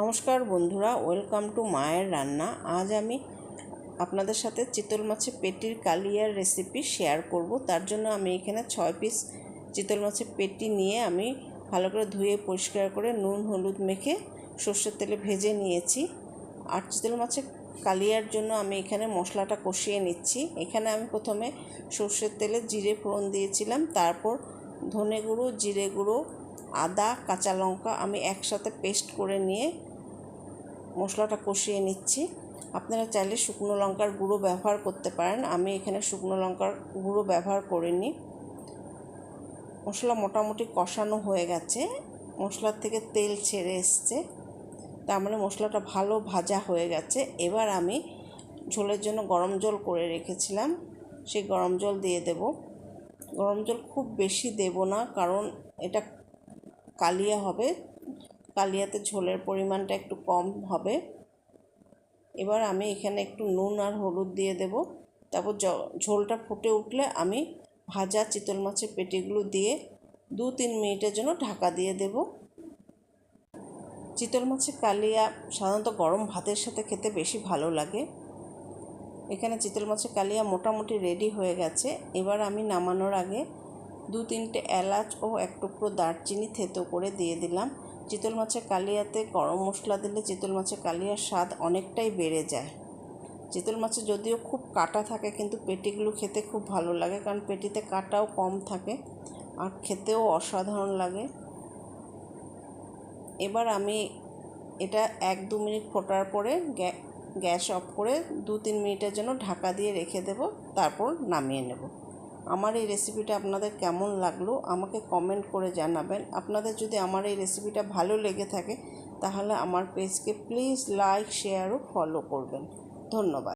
নমস্কার বন্ধুরা, welcome to মায়ের রান্না। আজ আমি আপনাদের সাথে চিতল মাছের পেটির কালিয়ার রেসিপি শেয়ার করব। তার জন্য আমি এখানে ছয় পিস চিতল মাছের পেটি নিয়ে আমি ভালো করে ধুয়ে পরিষ্কার করে নুন, হলুদ মেখে সর্ষের তেলে ভেজে নিয়েছি। আর চিতল মাছের কালিয়ার জন্য আমি এখানে মশলাটা কষিয়ে নিচ্ছি। এখানে আমি প্রথমে সর্ষের তেলে জিরে ফোড়ন দিয়েছিলাম। তারপর ধনে গুঁড়ো, জিরে গুঁড়ো আদা, কাঁচা লঙ্কা আমি একসাথে পেস্ট করে নিয়ে মশলাটা কষিয়ে নিচ্ছি। আপনারা চাইলে শুকনো লঙ্কার গুঁড়ো ব্যবহার করতে পারেন। আমি এখানে শুকনো লঙ্কার গুঁড়ো ব্যবহার করিনি। মশলা মোটামুটি কষানো হয়ে গেছে। মশলার থেকে তেল ছেড়ে এসছে। তার মানে মশলাটা ভালো ভাজা হয়ে গেছে। এবার আমি ঝোলের জন্য গরম জল করে রেখেছিলাম। সেই গরম জল দিয়ে দেব। গরম জল খুব বেশি দেব না, কারণ এটা কালিয়া হবে। কালিয়াতে ঝোলের পরিমাণটা একটু কম হবে। এবার আমি এখানে একটু নুন আর হলুদ দিয়ে দেব। তারপর ঝোলটা ফুটে উঠলে আমি ভাজা চিতল মাছের পেটিগুলো দিয়ে দু তিন মিনিটের জন্য ঢাকা দিয়ে দেব। চিতল মাছের কালিয়া সাধারণত গরম ভাতের সাথে খেতে বেশি ভালো লাগে। এখানে চিতল মাছের কালিয়া মোটামুটি রেডি হয়ে গেছে। এবার আমি নামানোর আগে দু তিনটে এলাচ ও এক টুকরো দারচিনি থেতো করে দিয়ে দিলাম। চিতল মাছের কালিয়াতে গরম মশলা দিলে চিতল মাছের কালিয়ার স্বাদ অনেকটাই বেড়ে যায়। চিতল মাছে যদিও খুব কাটা থাকে, কিন্তু পেটিগুলো খেতে খুব ভালো লাগে, কারণ পেটিতে কাটাও কম থাকে আর খেতেও অসাধারণ লাগে। এবার আমি এটা এক দু মিনিট ফোটার পরে গ্যাস অফ করে দু তিন মিনিটের জন্য ঢাকা দিয়ে রেখে দেব, তারপর নামিয়ে নেব। আমার এই রেসিপিটা আপনাদের কেমন লাগল, আমাকে কমেন্ট করে জানাবেন। আপনাদের যদি আমার এই রেসিপিটা ভালো লেগে থাকে, তাহলে আমার পেজকে প্লিজ লাইক শেয়ার ও ফলো করবেন। ধন্যবাদ।